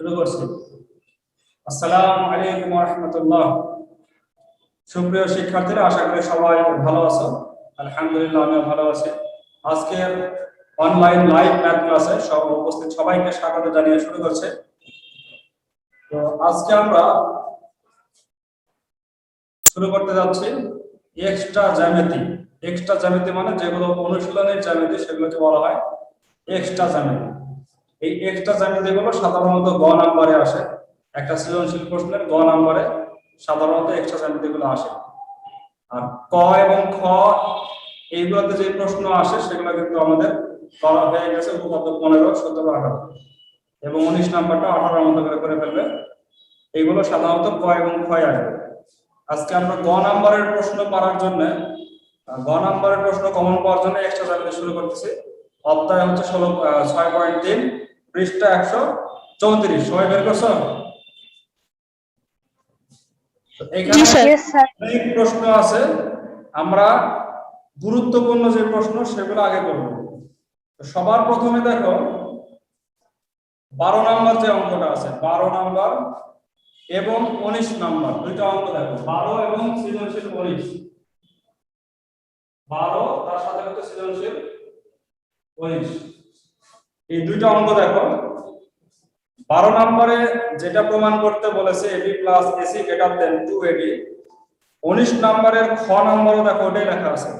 শুরু করছি। আসসালামু আলাইকুম রহমতুল্লাহ। সুপ্রিয় শিক্ষার্থীরা, আশা করি সবাই ভালো আছো। আলহামদুলিল্লাহ, আমিও ভালো আছি। আজকের অনলাইন লাইভ ম্যাথ ক্লাসে সব উপস্থিত সবাইকে স্বাগত জানিয়ে শুরু করছে। তো আজকে আমরা শুরু করতে যাচ্ছি এক্সট্রা জ্যামিতি। এক্সট্রা জ্যামিতি মানে যেগুলো অনুশীলনের জ্যামিতি, সেগুলোকে বলা হয় এক্সট্রা জ্যামিতি। এই এক্সট্রা জ্যামিতি গুলো সাধারণত গ নাম্বারে আসে। একটা সৃজনশীল প্রশ্নের গ নাম্বারে সাধারণত এক্সট্রা জ্যামিতি গুলো আসে। আর ক এবং খ, এইগুলোতে যে প্রশ্ন আসে, সেগুলো কিন্তু আমাদের করা হয়ে গেছে উপপাদ্য পনেরো, সতেরো, আঠারো। এবং উনিশ নাম্বারটা আঠারোর মতো করে করে ফেলবে। এগুলো সাধারণত ক এবং ক্ষয় আসবে। আজকে আমরা গ নাম্বারের প্রশ্ন পারার জন্য গ নাম্বারের প্রশ্ন কমন পাওয়ার জন্য এক্সট্রা জ্যামিতি শুরু করতেছি। অধ্যায় হচ্ছে ষোলো ছয় পয়েন্ট তিন। পৃষ্ঠা একশো চৌত্রিশ। সবাই বের করছ? এখানে অনেক প্রশ্ন আছে। আমরা গুরুত্বপূর্ণ যে প্রশ্ন সেগুলো আগে করব। সবার প্রথমে দেখো বারো নাম্বার যে অঙ্কটা আছে বারো নাম্বার এবং উনিশ নাম্বার দুইটা অঙ্ক দেখো। বারো এবং সৃজনশীল উনিশ। বারো তার সাথে হচ্ছে সৃজনশীল? উনিশ। এই দুইটা অঙ্ক দেখো। বারো নম্বরে যেটা প্রমাণ করতে বলেছে AB plus AC greater than two AB উনিশ নম্বরের খ নম্বরও দেখো ওটাই লেখা আছে।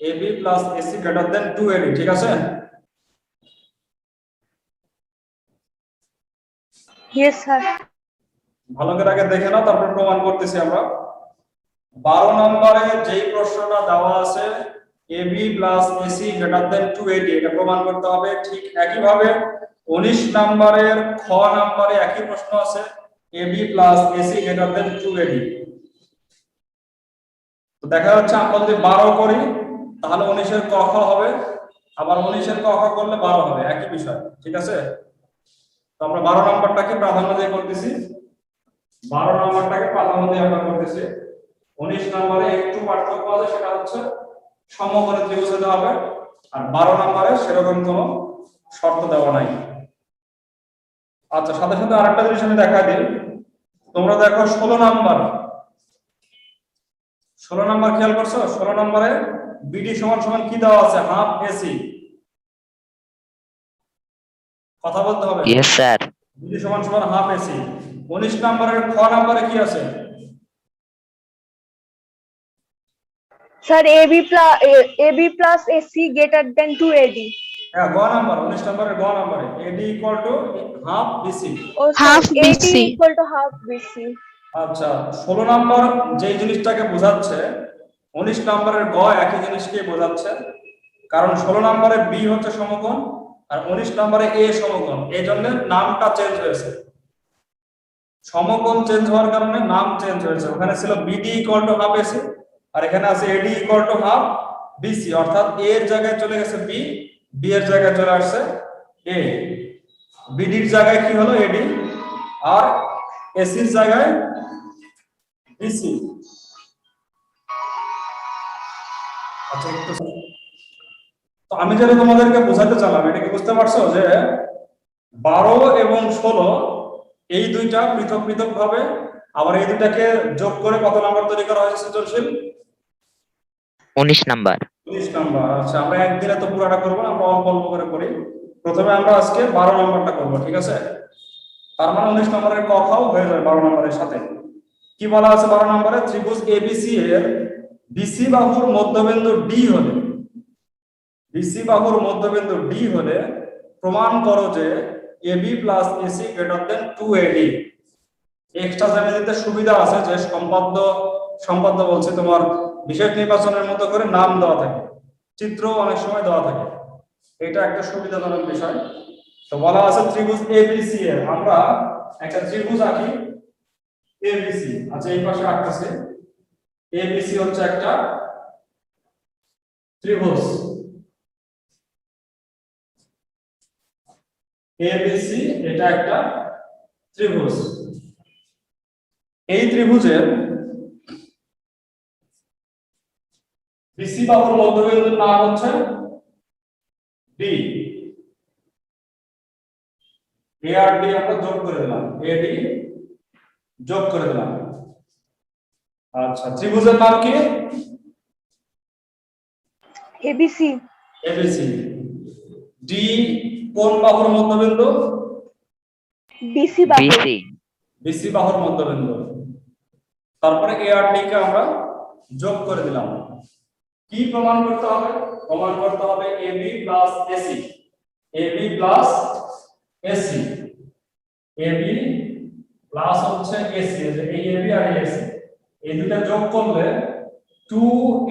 AB plus AC greater than two AB ঠিক আছে. ভালো করে আগে দেখে নাও তারপর প্রমাণ করতেছি আমরা। বারো নম্বরে যেই প্রশ্নটা দেওয়া আছে AB plus AC greater two AD এটা প্রমাণ করতে হবে। ঠিক একইভাবে উনিশ নম্বরের খ নম্বরে একই প্রশ্ন আছে। AB plus AC greater two AD তো দেখা যাচ্ছে আমরা যদি বারো করি, তাহলে উনিশের ক খ হবে। আবার উনিশের ক খ করলে বারো হবে, একই বিষয়। ঠিক আছে? তো আমরা বারো নম্বরটাকে প্রাধান্য দিয়ে করতেছি। বারো নম্বরটাকে প্রাধান্য দিয়ে আমরা করতেছি। উনিশ নম্বরে একটু পার্থক্য আছে, সেটা হচ্ছে সমকোণে ত্রিভুজ হতে হবে। আর বারো নম্বরে সেরকম কোনো শর্ত দেওয়া নাই। আচ্ছা সাথে সাথে আরেকটা জিনিস আমি দেখা দিই। তোমরা দেখো ষোলো নাম্বার। ষোলো নাম্বার খেয়াল করছ? ষোলো নম্বরে বিডি সমান সমান কি দেওয়া আছে? হাফ এসি কথা বলতে হবে। বিডি সমান সমান হাফ এসি উনিশ নম্বরের খ নম্বরে কি আছে? Sir, AB plus AB plus AC greater than 2AD. হ্যাঁ গ নাম্বার উনিশ নম্বরের গ নম্বরে AD equal to half BC AD BC. equal to half BC. আচ্ছা ষোলো নম্বর যে জিনিসটাকে বোঝাচ্ছে উনিশ নম্বরের গ একই জিনিসকে বোঝাচ্ছে কারণ ষোলো নম্বরে বি হচ্ছে সমকোণ আর উনিশ নম্বরে এ সমকোণ এই জন্য নামটা চেঞ্জ হয়েছে সমকোণ চেঞ্জ হওয়ার কারণে নাম চেঞ্জ হয়েছে ওখানে ছিল BD equal to half AC আর এখানে আছে AD equal to half BC অর্থাৎ এ এর জায়গায় চলে গেছে বি বি এর জায়গায় চলে আসছে এ বিডির জায়গায় কি হলো? এডি আর এসির জায়গায় বিসি আচ্ছা একটু তো আমি যেটা তোমাদেরকে বোঝাতে চালাম এটা কি বুঝতে পারছ? যে বারো এবং ষোলো, এই দুইটা পৃথক পৃথক ভাবে, আবার এই দুইটাকে যোগ করে কত নাম্বার তৈরি করা হয়েছে সৃজনশীল? উনিশ নাম্বার। উনিশ নাম্বার। আচ্ছা আমরা একদিনে তো পুরাটা করব আমরা অল্প অল্প করে করি। প্রথমে আমরা আজকে বারো নাম্বারটা করব, ঠিক আছে? তার মানে উনিশ নম্বরের ক খাও হয়ে যাবে বারো নম্বরের সাথে। কি বলা আছে বারো নম্বরে? ত্রিভুজ এবিসি এর বিসি বাহুর মধ্যবিন্দু ডি হলে বিসি বাহুর মধ্যবিন্দু ডি হলে প্রমাণ করো যে AB plus AC greater than two AD extra জ্যামিতিতে সুবিধা আছে যে সম্পাদ্য সম্পাদ্য বলছে তোমার বিশেষ নির্বাচনের মতো করে নাম দেওয়া থাকে। চিত্র অনেক সময় দেওয়া থাকে। এটা একটা সুবিধাজনক বিষয়। তো বলা আছে ত্রিভুজ এবিসি এর। আমরা একটা ত্রিভুজ আঁকি। এবিসি। আচ্ছা এই পাশে আঁকতেছে। এবিসি হচ্ছে একটা ত্রিভুজ। এবিসি এটা একটা ত্রিভুজ। এই ত্রিভুজের বিসি বাহুর মধ্যবিন্দুর নাম হচ্ছে ডি। এ আর ডি আমরা যোগ করে দিলাম। এ ডি যোগ করে দিলাম। আচ্ছা ত্রিভুজের নাম কি? এবিসি। এবিসি। ডি কোন বাহুর মধ্যবিন্দু? বিসি বাহু। বিসি। বিসি বাহুর মধ্যবিন্দু। তারপরে এ আর ডি কে আমরা যোগ করে দিলাম। কি প্রমাণ করতে হবে? প্রমাণ করতে হবে AB plus AC AB plus AC AB plus হচ্ছে এসি এই এবি আর এসি এই দুটো যোগ করলে টু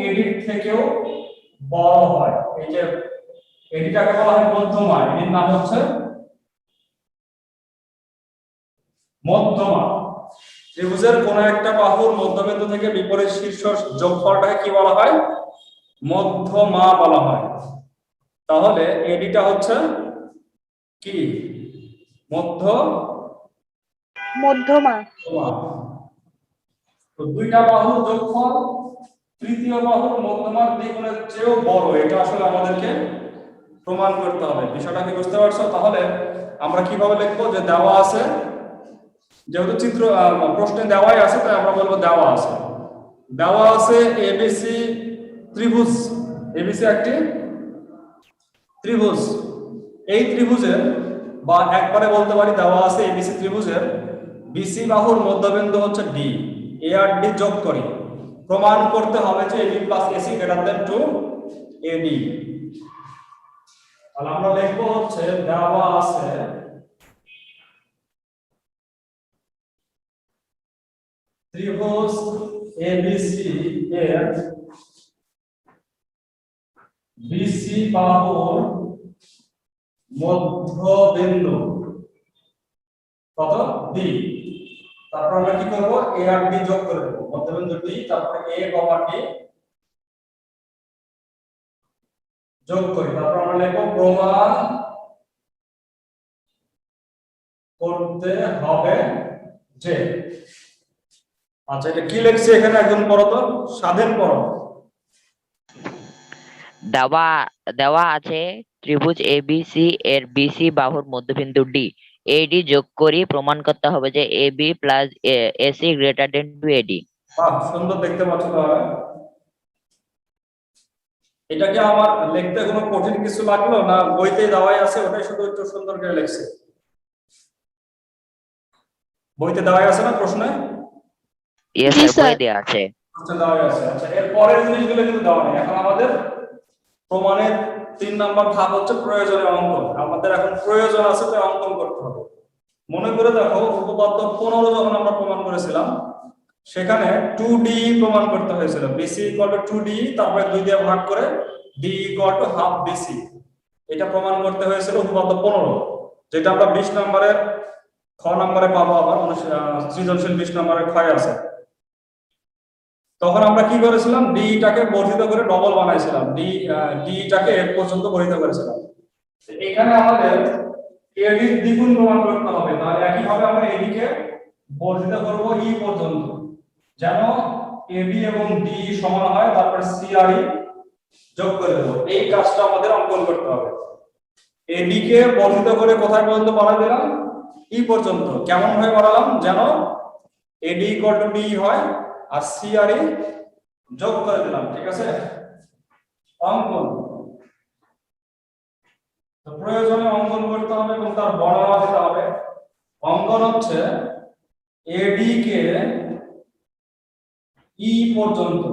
এডির থেকেও বড় হয়। এই যে এডিটাকে বলা হয় মধ্যমা। এর নাম হচ্ছে মধ্যমা। ত্রিভুজের কোন একটা বাহুর মধ্যবিন্দু থেকে বিপরীত শীর্ষ যোগফলটাকে কি বলা হয়? মধ্যমা বলা হয়। তাহলে এডিটা হচ্ছে কি? মধ্য মধ্যমা তো দুইটা বাহুর যোগফল তৃতীয় বাহুর মধ্যমার দ্বিগুণের চেয়েও বড়। এটা আসলে আমাদেরকে প্রমাণ করতে হবে। বিষয়টা কি বুঝতে পারছ? তাহলে আমরা কীভাবে লিখব যে দেওয়া আছে? যেহেতু চিত্র প্রশ্নে দেওয়াই আছে তাই আমরা বলব দেওয়া আছে। দেওয়া আছে এবিসি ত্রিভুজ এবিসি একটি ত্রিভুজ। এই ত্রিভুজের বা একবারে বলতে পারি দেওয়া আছে এবিসি ত্রিভুজের বিসি বাহুর মধ্যবিন্দু হচ্ছে ডি এ আর ডি যোগ করি। প্রমাণ করতে হবে যে AB plus AC greater than two AD তাহলে আমরা লিখব হচ্ছে দেওয়া আছে ত্রিভুজ এবিসি এর বিসি বাহুর মধ্যবিন্দু। কত? ডি তারপর আমরা কি করব? এ আর ডি যোগ করে দেব। মধ্যবিন্দু ডি তারপর এ কমা ডি যোগ করি। তারপর আমরা লিখব, প্রমাণ করতে হবে যে। আচ্ছা এটা কি লিখছে এখানে একজন পড়ো তো স্বাধীন পড়ো দেওয়া দেওয়া আছে ত্রিভুজ এবিসি এর বি সি বাহুর মধ্যবিন্দু ডি এ ডি যোগ করি প্রমাণ করতে হবে যে AB plus AC greater than two AD বাহ সুন্দর দেখতে পাচ্ছ তাহলে। এটা কি আমার লিখতে কোনো কঠিন কিছু লাগল না? বইতে দেওয়াই আছে ওটাই শুধু একটু সুন্দর করে লিখছে। বইতে দেওয়াই আছে না প্রশ্নে? ইয়েস জি, স্যার দেওয়া আছে। আচ্ছা দেওয়াই আছে। আচ্ছা এর পরের জিনিসগুলো কিন্তু দেওয়া নেই। এখন আমাদের প্রমাণের তিন নম্বর ধাপ হচ্ছে প্রয়োজনীয় অঙ্কন। আমাদের এখন প্রয়োজন আছে তাই অঙ্কন করতে হবে। মনে করে দেখো, উপপাদ্য পনেরো যখন আমরা প্রমাণ করেছিলাম, সেখানে টু ডি প্রমাণ করতে হয়েছিল। BC equal to two D তারপরে দুই দিয়ে ভাগ করে D equal to half BC এটা প্রমাণ করতে হয়েছিল উপপাদ্য পনেরো, যেটা আমরা বিশ নম্বরের খ নম্বরে পাবো আবার অনুশ- সৃজনশীল বিশ নম্বরের ক্ষয় আছে। তখন আমরা কি করেছিলাম? ডিটাকে বর্ধিত করে ডবল বানাইছিলাম। ডি ডিটাকে এর পর্যন্ত বর্ধিত করেছিলাম। এখানে আমাদের এডি দ্বিগুণ প্রমাণ করতে হবে। তাহলে একই ভাবে আমরা এডি কে বর্ধিত করব ই পর্যন্ত। যেন এবি এবং ডি সমান হয়, তারপর সি আর ই যোগ করে দেবো। এই কাজটা আমাদের অঙ্কন করতে হবে। এডি কে বর্ধিত করে কোথায় পর্যন্ত বাড়াই দিলাম ই পর্যন্ত। কেমন ভাবে বাড়ালাম যেন এডি ইকুয়াল টু ডি হয় আর সি আর ই যোগ করে দিলাম, ঠিক আছে? অঙ্কন। তো প্রয়োজনে অঙ্কন করতে হবে এবং তার বর্ণনা দিতে হবে। অঙ্কন হচ্ছে এডি কে ই পর্যন্ত।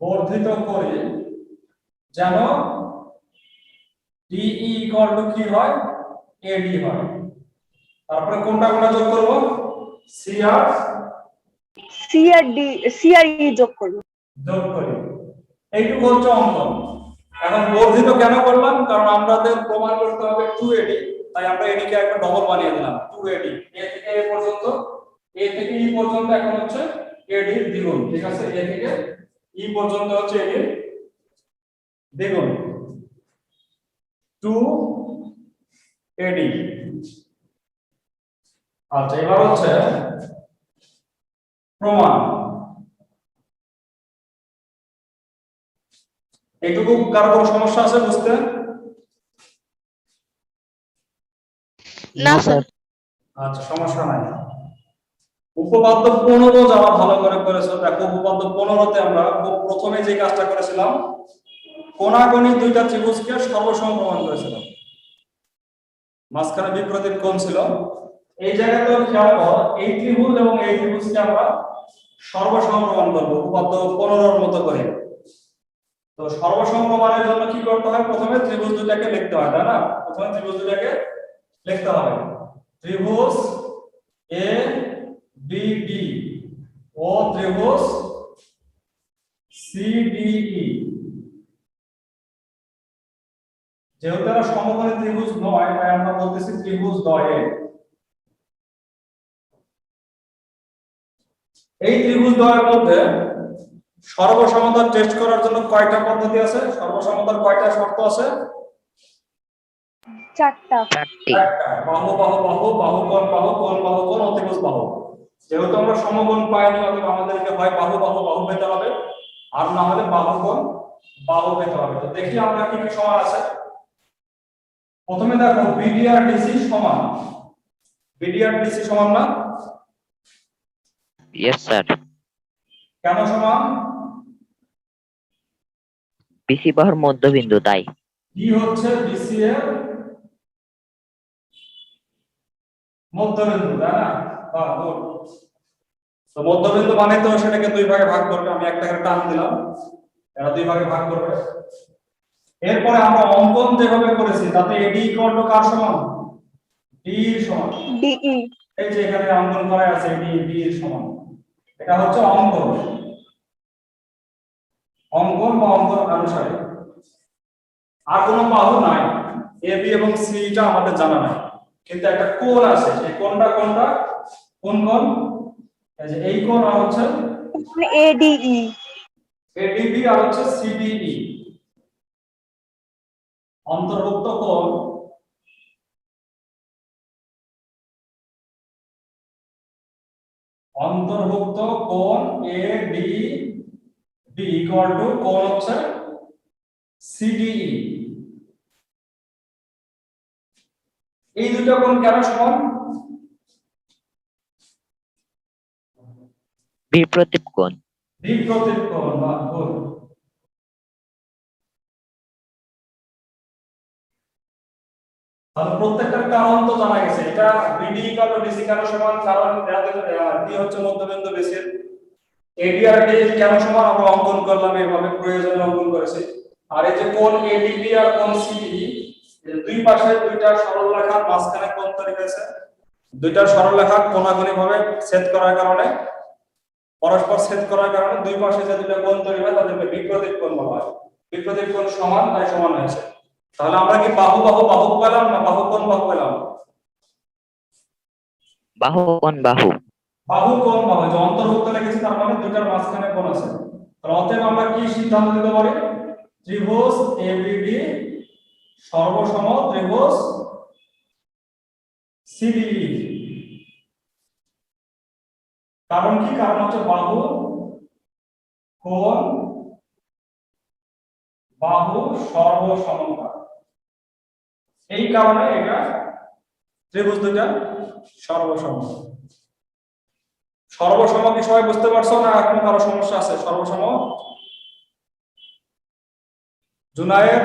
বর্ধিত করে যেন ডিই ইকুয়াল টু কি হয়? এডি হয়। তারপরে কোনটা কোনটা যোগ করব? সি আর? সি আর ডি সি আর ই যোগ করব। যোগ করি। এইটুকু হচ্ছে অঙ্কন এখন বর্ধিত কেন করলাম? কারণ আমাদের প্রমাণ করতে হবে টু এডি তাই আমরা এডি কে একটা ডবল বানিয়ে দিলাম টু এডি এ থেকে এ পর্যন্ত এ থেকে ই পর্যন্ত এখন হচ্ছে এডি দ্বিগুণ ঠিক আছে? এ থেকে ই পর্যন্ত হচ্ছে এডি দ্বিগুণ। টু এডি আচ্ছা এবার হচ্ছে প্রমাণ। এইটুকু কারও কোনো সমস্যা আছে বুঝতে? না স্যার। আচ্ছা সমস্যা নাই। উপপাদ্য পনেরো যাওয়া ভালো করে করেছ দেখো উপপাদ্য পনেরোতে আমরা প্রথমে যে কাজটা করেছিলাম কোনাগণি দুইটা ত্রিভুজকে সর্বসম প্রমাণ করেছিলাম। মাঝখানে বিপরীত কোণ ছিল। এই জায়গাতেও খেয়াল করো এই ত্রিভুজ এবং এই ত্রিভুজকে আমরা সর্বসম করব, উপপাদ্য পনেরোর মতো করে। তো সর্বসম জন্য কি করতে হয়? প্রথমে ত্রিভুজ দুটাকে লিখতে হয়, তাই না? প্রথমে ত্রিভুজ দুটাকে লিখতে হবে। ত্রিভুজ এ বি ডি ও ত্রিভুজ সিডিই যেহেতু এরা সমকোণী ত্রিভুজ নয়, তাই আমরা বলতেছি ত্রিভুজ দ্বয়ে এই ত্রিভুজ দ্বয়ের মধ্যে সর্বসমতার টেস্ট করার জন্য কয়টা পদ্ধতি আছে? সর্বসমতার কয়টা শর্ত আছে? চারটা। বাহু বাহু বাহু বাহু কোণ বাহু কোণ বাহু কোণ অতিভুজ বাহু। যেহেতু আমরা সমকোণ পাইনি অতএব আমাদেরকে হয় বাহু বাহু বাহু পেতে হবে। আর না হলে বাহু কোণ বাহু পেতে হবে। তো দেখি আমরা কি কি সমান আছে। প্রথমে দেখো বিডি আর ডিসি সমান। বিডি আর ডিসি সমান না? ইয়েস স্যার কেন সমান বিসি বাহুর মধ্যবিন্দু তাই ডি হচ্ছে বিসি এর? মধ্যবিন্দু তাই না? বাহ, good. তো মধ্যবিন্দু মানে তো সেটাকে দুই ভাগে ভাগ করবে। আমি একটা করে টান দিলাম। এরা দুই ভাগে ভাগ করবে। এরপরে আমরা অঙ্কন যেভাবে করেছি তাতে এডি ইকুয়াল টু কার সমান? ডি সমান। ডিই এই যে এখানে অঙ্কন করা আছে এডি ডি সমান। এটা হচ্ছে অঙ্কন। অঙ্কন বা অঙ্কন অনুসারে আর কোনো বাহু নাই। এ বি এবং সি টা আমাদের জানা নাই। কিন্তু একটা কোণ আছে। সেই কোণটা কোনটা? কোন কোণ? এই যে এই কোণ আর হচ্ছে এডিই এডিবি আর হচ্ছে সি সিডিই অন্তর্ভুক্ত কোণ অন্তর্ভুক্ত কোণ A D B equal to কোণ হচ্ছে সিডিই এই দুটো কোণ কেন সমান? বিপ্রতীপ কোণ। বিপ্রতীপ কোণ বা কোণ তাহলে প্রত্যেকটার কারণ তো জানা গেছে। এটা বিডি কালো ডিসি কেন সমান? কারণ ডি হচ্ছে মধ্যবিন্দু বেসের এডি আর ডি কেন সমান? আমরা অঙ্কন করলাম এইভাবে প্রয়োজনে অঙ্কন করেছি। আর এই যে কোণ এডিবি আর কোণ সিডি দুই পাশে দুইটা সরল রেখার মাঝখানে কোণ তৈরি হয়েছে দুইটা সরল রেখা কোণাগুণি ভাবে ছেদ করার কারণে, পরস্পর ছেদ করার কারণে দুই পাশে যে দুটো কোণ তৈরি হয় তাদেরকে বিপরীত কোণ বলা হয়। বিপরীত কোণ সমান তাই সমান হয়েছে? তাহলে আমরা কি বাহু বাহু বাহু পেলাম না বাহু কোন বাহু পেলাম? বাহু কোণ বাহু? বাহু কোণ বাহু? যে অন্তর্ভুক্ত লিখেছি তার মানে দুটার মাঝখানে কোণ আছে? তাহলে অতএব আমরা কি সিদ্ধান্ত দিতে পারি? ত্রিভুজ এবিডি সর্বসম ত্রিভুজ সিডিই কারণ কি? কারণ হচ্ছে বাহু কোন? বাহু সর্বসমতা এই কারণে এটা ত্রিভুজ দুইটা সর্বসম সর্বসম কি সবাই বুঝতে পারছ না এখন কারও সমস্যা আছে? সর্বসম জুনায়ের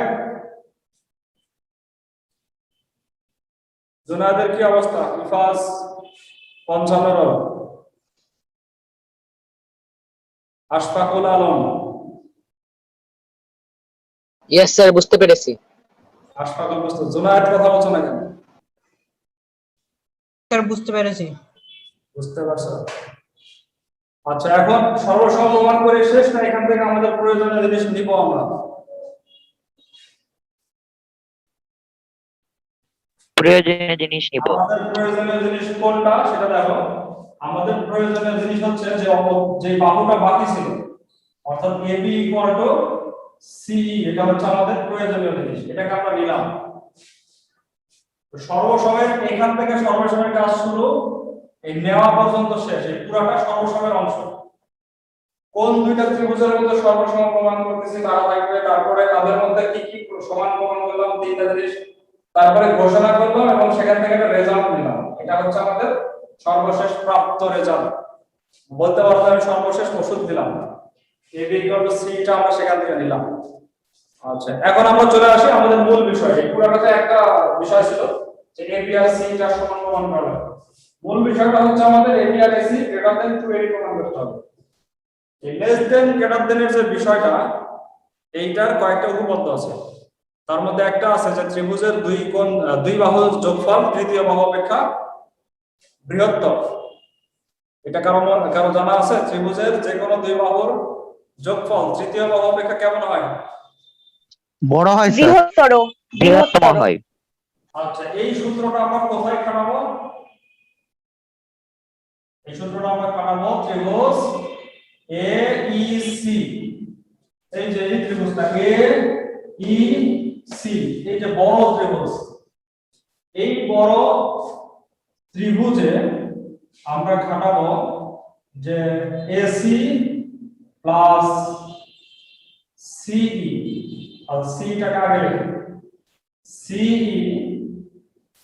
জুনায়েদের কি অবস্থা? ইফাজ? পঞ্চান্ন আশফাকুল আলম? ইয়েস স্যার বুঝতে পেরেছি। আশফাকুল বুঝতে জুনায়েদ কথা বলছো না কেন? স্যার বুঝতে পেরেছি। বুঝতে পারছ? আচ্ছা এখন সর্বসম প্রমাণ করে শেষ না এখান থেকে আমাদের প্রয়োজনীয় জিনিস নিব আমরা। প্রয়োজনীয় জিনিস নিব। আমাদের প্রয়োজনীয় জিনিস কোনটা সেটা দেখো। আমাদের প্রয়োজনীয় জিনিস হচ্ছে যে অপ- যে বাহুটা বাকি ছিল অর্থাৎ এবি ইকুয়াল টু সি এটা হচ্ছে আমাদের প্রয়োজনীয় জিনিস, এটাকে আমরা নিলাম। সর্বসময়ের এখান থেকে সর্বসময়ের কাজ শুরু, এই নেওয়া পর্যন্ত শেষ, এই পুরাটা সর্বসময়ের অংশ। কোন দুইটা ত্রিভুজের মধ্যে সর্বসম প্রমাণ করতেছি, তারা থাকবে। তারপরে তাদের মধ্যে কি কি সমান প্রমাণ করলাম, তিনটা জিনিস। তারপরে ঘোষণা করলাম এবং সেখান থেকে একটা রেজাল্ট নিলাম। এটা হচ্ছে আমাদের সর্বশেষ প্রাপ্ত রেজাল্ট বলতে পারো আমি সর্বশেষ ওষুধ দিলাম। বি ইকুয়াল টু সি টা আমরা সেখান থেকে নিলাম। আচ্ছা এখন আমরা চলে আসি আমাদের মূল বিষয়। এই পুরোটাতে একটা বিষয় ছিল যে বি আর সি টা সমান প্রমাণ করা মূল বিষয়টা হচ্ছে আমাদের বি আর সি গ্রেটার টু এর প্রমাণ করতে হবে। এই লেস দেন গ্রেটার দেন এর যে বিষয়টা, এইটার কয়েকটা উপপাদ্য আছে। তার মধ্যে একটা আছে যে ত্রিভুজের দুই কোণ দুই বাহুর যোগফল, তৃতীয় বাহু অপেক্ষা বৃহত্তর। এটা কারও কারও জানা আছে? ত্রিভুজের যে কোনো দুই বাহুর যোগফল তৃতীয় বাহু অপেক্ষা কেমন হয়? বড় হয় বৃহত্তর বৃহত্তম হয়। আচ্ছা এই সূত্রটা আমরা কোথায় খাটাবো? এই সূত্রটা আমরা খাটাবো ত্রিভুজ এ ই সি এই যে এই ত্রিভুজটা এ ই সি এই যে বড় ত্রিভুজ। এই বড় ত্রিভুজে আমরা খাটাবো যে এসি প্লাস সিই আর সিটাকে আগে লিখে সিই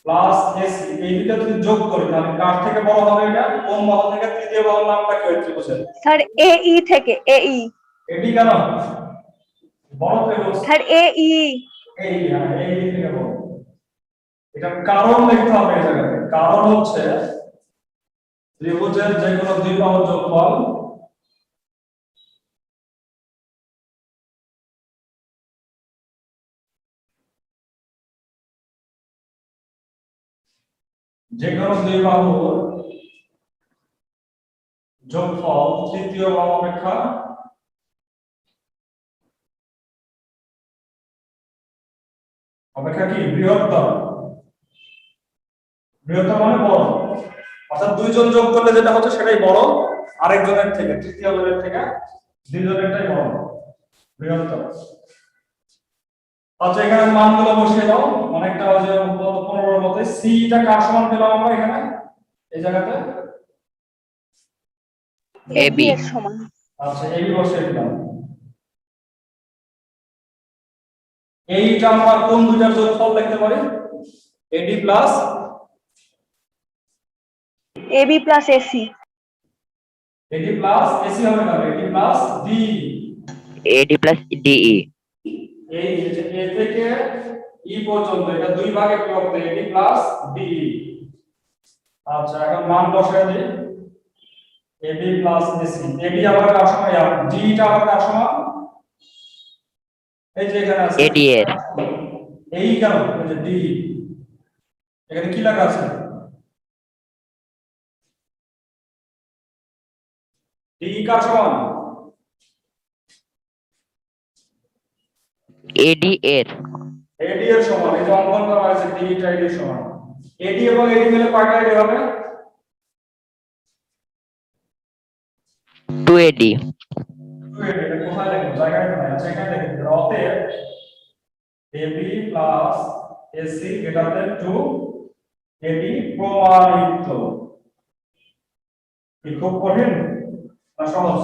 প্লাস এসি এই দুটো যদি যোগ করি তাহলে কার থেকে বড় হবে এটা? কোন বাহু থেকে? তৃতীয় বাহুর নামটা কি হচ্ছে বুঝেন স্যার এ ই থেকে এ ই এটি কেন? বড় ত্রিভুজ স্যার এ ই এই হ্যাঁ, এই থেকে বড় এটা কারণ লিখতে হবে এই জায়গাতে কারণ হচ্ছে ত্রিভুজের যে কোনো দুই বাহুর যোগফল যে কোনো দুই বাহুর যোগফল তৃতীয় বাহু অপেক্ষা অপেক্ষা কি? বৃহত্তর বৃহত্তর মানে বড়। অর্থাৎ দুইজন যোগ করলে যেটা হচ্ছে সেটাই বড়, আরেকজনের থেকে তৃতীয় জনের থেকে দুইজনেরটাই বড়। বৃহত্তর আচ্ছা এখানে মানগুলো বসিয়ে দাও। অনেকটা ওই যে পনেরোর মধ্যে। সিটা কার সমান পেলাম আমরা এখানে? এই জায়গাতে? AB এর সমান। আচ্ছা এই বসিয়ে দিলাম। এইটা আমরা কোন দুইটার যোগফল লিখতে পারি? AD plus A B plus AC AD plus AC হবে না AD plus D AD plus DE এই যে এ থেকে ই পর্যন্ত এটা দুই ভাগে বিভক্ত এডি প্লাস ডি আচ্ছা এখন মান বসায় দিই। এডি প্লাস এসি এডি আবার কার সমান? ডি টা আবার কার সমান? এই যে এখানে আছে। AD এর। এই কেন? এই যে ডি। এখানে কি লেখা আছে? ডি কার সমান? এডি এর। এডি এর সমান এই যে অঙ্কন করা হয়েছে ডি টা এডি এর সমান। এডি এবং এডি মিলে কয়টা এডি হবে? টু এডি টু এডি এটা কোথায় লিখব জায়গায় নাই আচ্ছা এখানে লিখে। অতএব AB plus AC greater than two AD প্রমাণিত। কি খুব কঠিন? না সহজ?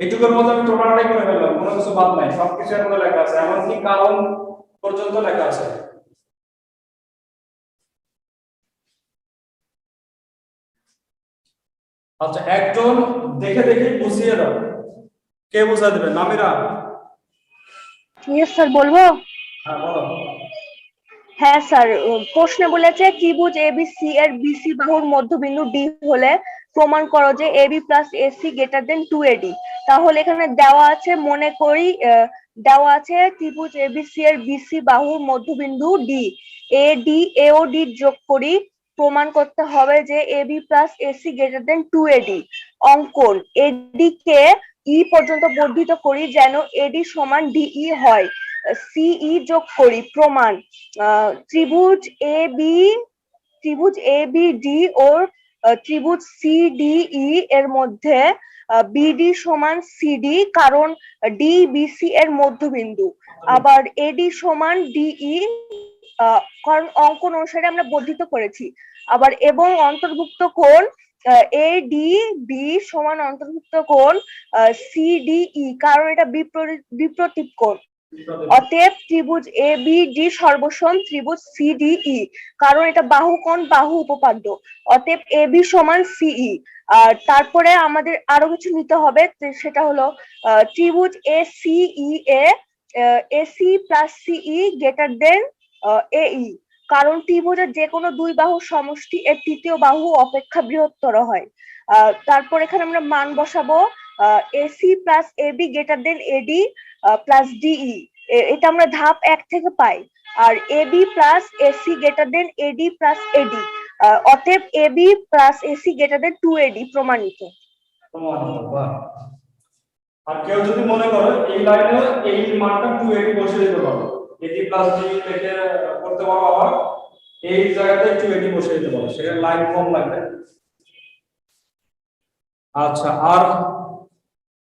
এইটুকুর মধ্যে আমি টোটালটাই করে ফেললাম কোনো কিছু বাদ নাই সবকিছু এর মধ্যে লেখা আছে এমনকি কারণ পর্যন্ত লেখা আছে। আচ্ছা একজন দেখে দেখে বুঝিয়ে দাও। কে বুঝা দেবে? নামিরা? ইয়েস স্যার বলব? হ্যাঁ বলো। হ্যাঁ স্যার প্রশ্নে বলেছে ত্রিভুজ এবিসি এর বিসি বাহুর মধ্যবিন্দু ডি হলে প্রমাণ করো যে AB plus AC greater than two AD তাহলে এখানে দেওয়া আছে মনে করি দেওয়া আছে ত্রিভুজ এবিসি এর বিসি বাহুর মধ্যবিন্দু ডি এ ডি ডি যোগ করি প্রমাণ করতে হবে যে AB plus AC greater than two AD অঙ্কন এডি কে ই পর্যন্ত বর্ধিত করি যেন এডি সমান ডিই হয়। সিই যোগ করি প্রমাণ ত্রিভুজ এ বি ত্রিভুজ এ বি ডি ও আহ, ত্রিভুজ সি ডি ই এর মধ্যে বিডি সমান সিডি কারণ ডি বিসি এর মধ্যবিন্দু। আবার এডি সমান ডিই কারণ অঙ্কন অনুসারে আমরা বর্ধিত করেছি। আবার এবং অন্তর্ভুক্ত কোণ এ ডি বি সমান অন্তর্ভুক্ত কোণ সিডিই কারণ এটা বিপরীত বিপ্রতীপ কোণ। অতএব ত্রিভুজ এ বি ডি সর্বসম ত্রিভুজ সিডিই কারণ এটা বাহু কোণ বাহু উপপাদ্য। অতএব এ বি সমান সিই আর তারপরে আমাদের আরও কিছু নিতে হবে সেটা হলো ত্রিভুজ A CE A AC plus CE greater than এই কারণ ত্রিভুজের যে কোনো দুই বাহু সমষ্টি এর তৃতীয় বাহু অপেক্ষা বৃহত্তর হয়। তারপর এখানে আমরা মান বসাবো। AC plus AB greater than AD plus DE এটা আমরা ধাপ এক থেকে পাই। আর AB plus AC greater than AD plus AD অতএব AB plus AC greater than two AD প্রমাণিত। আর কেউ যদি মনে করো, এই লাইনে এই মানটা টু এইটি বসে দিতে পারো। এটি প্লাস ডি করতে পারো আবার, এই জায়গাতে টু এইটি বসে দিতে পারো। সেখানে লাইন কম লাগবে। আচ্ছা আর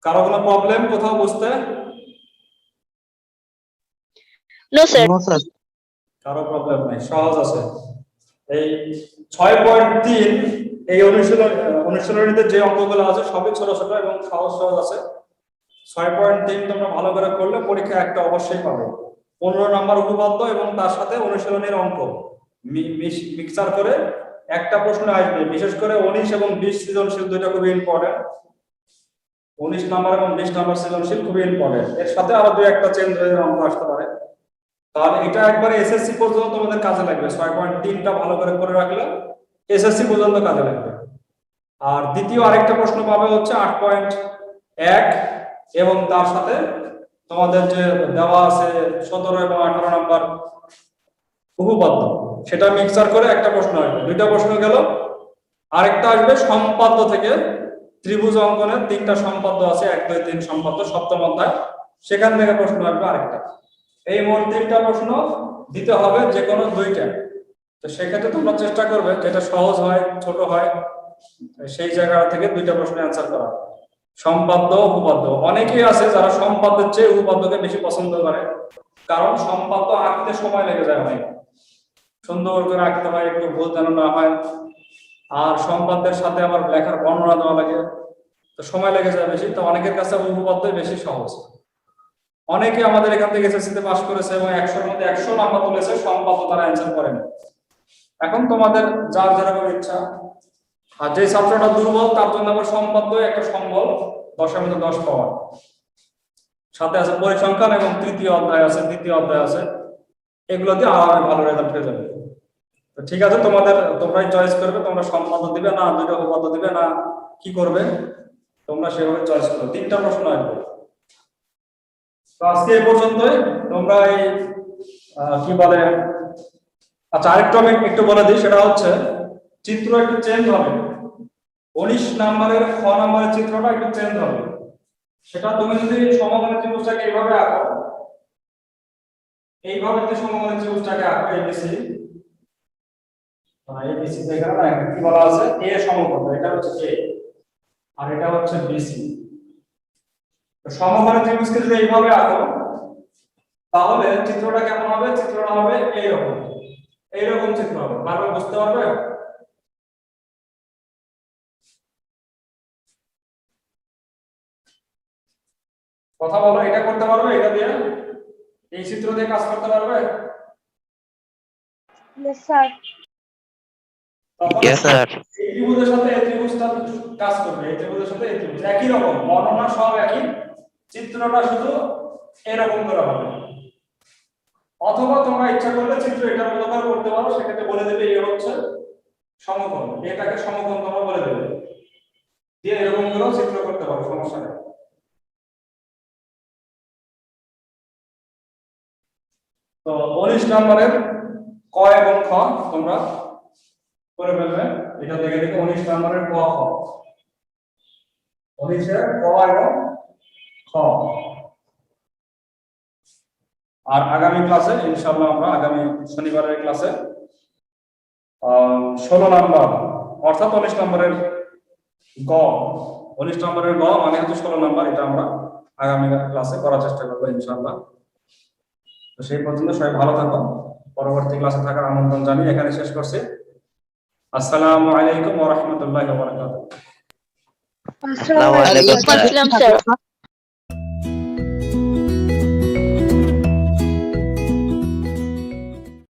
কারও কোনো প্রবলেম কোথাও বুঝতে নো স্যার নো স্যার কারও প্রবলেম নাই সহজ আছে। এই ছয় পয়েন্ট তিন এই অনুশীলন অনুশীলনীতে যে অঙ্কগুলো আছে সবই ছোট ছোট এবং সহজ সহজ আছে। ছয় পয়েন্ট তিন তোমরা ভালো করে করলে পরীক্ষা একটা অবশ্যই পাবে। পনেরো নম্বর উপপাদ্য এবং তার সাথে অনুশীলনের অঙ্ক। মিক্সচার করে একটা প্রশ্ন আসবে বিশেষ করে উনিশ এবং বিশ সৃজনশীল দুইটা খুবই ইম্পর্টেন্ট উনিশ নাম্বার এবং বিশ নাম্বার সৃজনশীল খুবই ইম্পর্টেন্ট এর সাথে আরও দুই একটা চেঞ্জ হয়ে অঙ্ক আসতে পারে। তাহলে এটা একবারে এসএসসি পর্যন্ত তোমাদের কাজে লাগবে। ছয় পয়েন্ট তিনটা ভালো করে করে রাখলে এসএসসি পর্যন্ত কাজে লাগবে। আর দ্বিতীয় আরেকটা প্রশ্ন পাবে হচ্ছে আট পয়েন্ট এক এবং তার সাথে তোমাদের যে দেওয়া আছে সতেরো এবং আঠারো নাম্বার উপপাদ্য, সেটা মিক্সার করে একটা প্রশ্ন আসবে। দুইটা প্রশ্ন গেল। আরেকটা আসবে সম্পাদ্য থেকে ত্রিভুজ অঙ্কনের তিনটা সম্পাদ্য আছে, এক, দুই, তিন সম্পাদ্য, সপ্তম অধ্যায়। সেখান থেকে প্রশ্ন আসবে আরেকটা। এই মোট তিনটা প্রশ্ন দিতে হবে যে কোনো দুইটা। তো সেক্ষেত্রে তোমরা চেষ্টা করবে, যেটা সহজ হয়, ছোট হয়, সেই জায়গা থেকে দুইটা প্রশ্নের অ্যান্সার করা। সম্পাদ্য উপপাদ্য। অনেকেই আছে যারা সম্পাদ্যের চেয়ে উপপাদ্যকে বেশি পছন্দ করে। কারণ সম্পাদ্য আঁকতে সময় লেগে যায় অনেক। সুন্দর করে আঁকতে হয়, একটু ভুল যেন না হয়। আর সম্পাদ্যের সাথে আবার লেখার বর্ণনা দেওয়া লাগে। তো সময় লেগে যায় বেশি। তো অনেকের কাছে উপপাদ্যই বেশি সহজ। অনেকে আমাদের এখান থেকে এসএসসি তে পাস করেছে এবং একশোর মধ্যে একশো নাম্বার তুলেছে সম্পাদ্য তারা অ্যান্সার করেন। এখন তোমাদের যার যেরকম ইচ্ছা। আর যে ছাত্রটা দুর্বল, তার জন্য আবার সম্পাদ্য একটা সম্বল, দশের মধ্যে দশ পাওয়া। সাথে আছে পরিসংখ্যান এবং তৃতীয় অধ্যায় আছে, দ্বিতীয় অধ্যায় আছে। এগুলো দিয়ে আরামে ভালো রেজাল্ট হয়ে যাবে। তো ঠিক আছে, তোমাদের, তোমরাই চয়েস করবে, তোমরা সম্পাদ্য দিবে না, দুইটা উপপাদ্য দিবে না, কি করবে? তোমরা সেভাবে চয়েস করো। তিনটা প্রশ্ন আসবে। তো আজকে এই পর্যন্তই। তোমরা এই কি বলে আচ্ছা আরেকটু আমি একটু বলে দিই, সেটা হচ্ছে চিত্র একটু চেঞ্জ হবে। উনিশ নাম্বারের খ নাম্বারের চিত্রটা একটু চেঞ্জ হবে। সেটা তুমি যদি সমগ্র ত্রিভুজটাকে এইভাবে আঁকো, এইভাবে যদি সমগ্র ত্রিভুজটাকে আঁকো এবিসি এবিসি দেখে কি বলা আছে? এ সমগ্র এটা হচ্ছে এ আর এটা হচ্ছে বিসি সমঘন ত্রিভুজকে যদি এইভাবে আঁকো তাহলে চিত্রটা কেমন হবে? চিত্রটা হবে এইরকম। এইরকম চিত্র হবে। বারবার বুঝতে পারবে? কথা বলো এটা করতে পারবে? এটা দিয়ে? এই চিত্র দিয়ে কাজ করতে পারবে? স্যার ইয়েস স্যার এই ত্রিভুজের সাথে এই ত্রিভুজটা কাজ করবে। এই ত্রিভুজের সাথে এই ত্রিভুজ। একই রকম। বর্ণনা সব একই। চিত্রটা শুধু এরকম করে হবে। অথবা তোমরা ইচ্ছা করলে চিত্র এটার মতো করে করতে পারো, সেক্ষেত্রে বলে দেবে এ হচ্ছে সমকোণ। এটাকে সমকোণ তোমরা বলে দেবে। দিয়ে এরকম করেও চিত্র করতে পারো, সমস্যা নেই। তো উনিশ নম্বরের ক এবং খ তোমরা করে ফেলবে। এটা দেখে দেখে উনিশ নম্বরের ক খ। উনিশের ক এবং খ আর আগামী ক্লাসে ইনশাআল্লাহ আমরা আগামী শনিবারের ক্লাসে ষোলো নম্বর অর্থাৎ উনিশ নম্বরের গ। উনিশ নম্বরের গ মানে হচ্ছে ষোলো নম্বর এটা আমরা আগামী ক্লাসে করার চেষ্টা করব ইনশাআল্লাহ। তো সেই পর্যন্ত সবাই ভালো থাকো পরবর্তী ক্লাসে থাকার আমন্ত্রণ জানিয়ে এখানে শেষ করছি। আসসালামু আলাইকুম ওয়া বারাকাতুহু। আসসালামু আলাইকুম। sir.